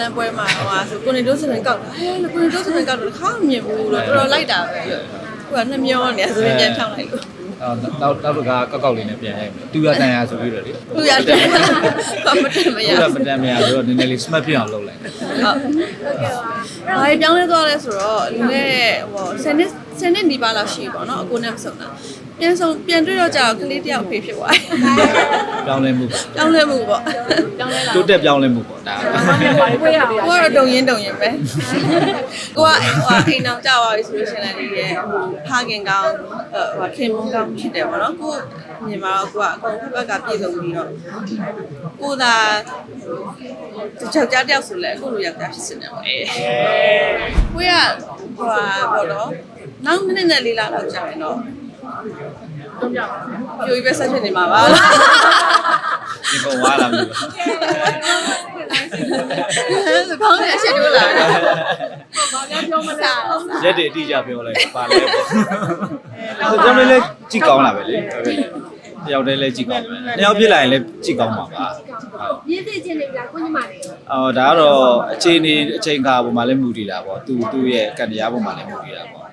လန်ပွဲမှာဟိုဟာဆိုကိုနေတိုးစပင်ကောက်တာဟဲလို့ကိုနေတိုးစပင်ကောက်တော့တစ်ခါမမြင်ဘူးလို့တော်တော်လိုက်တာပဲလို့ကိုကနှမျောနေဆိုရင်ပြန်ဖြောင်းလိုက်လို့အော်နောက်နောက်တစ်ခါကောက်ကောက်လေးနဲ့ပြန်ရိုက်မယ်တူရတန်ရဆိုပြီးတော့လေသူရတယ်ဘာမတင်မရတူရဘူးမတန်မရဆိုတော့နည်းနည်းလေး smart ဖြစ်အောင်လုပ်လိုက်ဟုတ်ဘာကြီးပြောင်းလဲသွားလဲဆိုတော့လူနဲ့ဟို10နှစ်10နှစ်နီးပါးလောက်ရှိပြီပေါ့နော်အကိုနဲ့မဆုံတာပြန်ဆုံပြန်တွေ့တော့ကြာတော့ကလေးတယောက်ဖေးဖြစ်သွားတယ်ပြောင်းလဲမှုပြောင်းလဲမှုပေါ့တိုးတက်ပြောင်းလဲမှုပေါ့ဒါဝေးရပြီကိုကတော့တုံရင်တုံရင်ပဲကိုကဟိုအိမ်အောင်ကြာသွားပြီဆိုလို့ရှိရင်လည်းဒီရဲ့ဖခင်ကောင်းဟိုခင်မုန်းကောင်းဖြစ်တယ်ပေါ့နော်ကိုညီမတော့ကိုကအကုန်ဖက်ဖက်ကပြည့်စုံပြီးတော့ကိုသာသူယောက်ျားတယောက်ဆိုလဲအခုလိုယောက်ျားဖြစ်စနေတယ်ကိုက ဟိုဟာပေါ့နော်နောက်မိနစ်နဲ့လေးလာတော့ကြာရင်တော့ပြိုကြီးပဲဆက်ဖြစ်နေမှာပါဒီပုံဝါလာမျိုးခေါင်းနဲ့အချက်တို့လာတယ်ဘာများပြောမလဲရက်တွေအတိအကျပြောလိုက်ပါလဲပေါ့ဆိုကြောင့်လည်းကြည့်ကောင်းလာပဲလေဟုတ်ကဲ့တယောက်တည်းလည်းကြည့်ကောင်းတယ်နှစ်ယောက်ပြစ်လိုက်ရင်လည်းကြည့်ကောင်းမှာပါဟုတ် ရင်းသိချင်းနေပြီလားကိုညီမလေးအော်ဒါကတော့အချိန်နေအချိန်ခါပုံမှာလည်းမူတည်တာပေါ့သူသူ့ရဲ့ကံတရားပုံမှာလည်းမူတည်တာပေါ့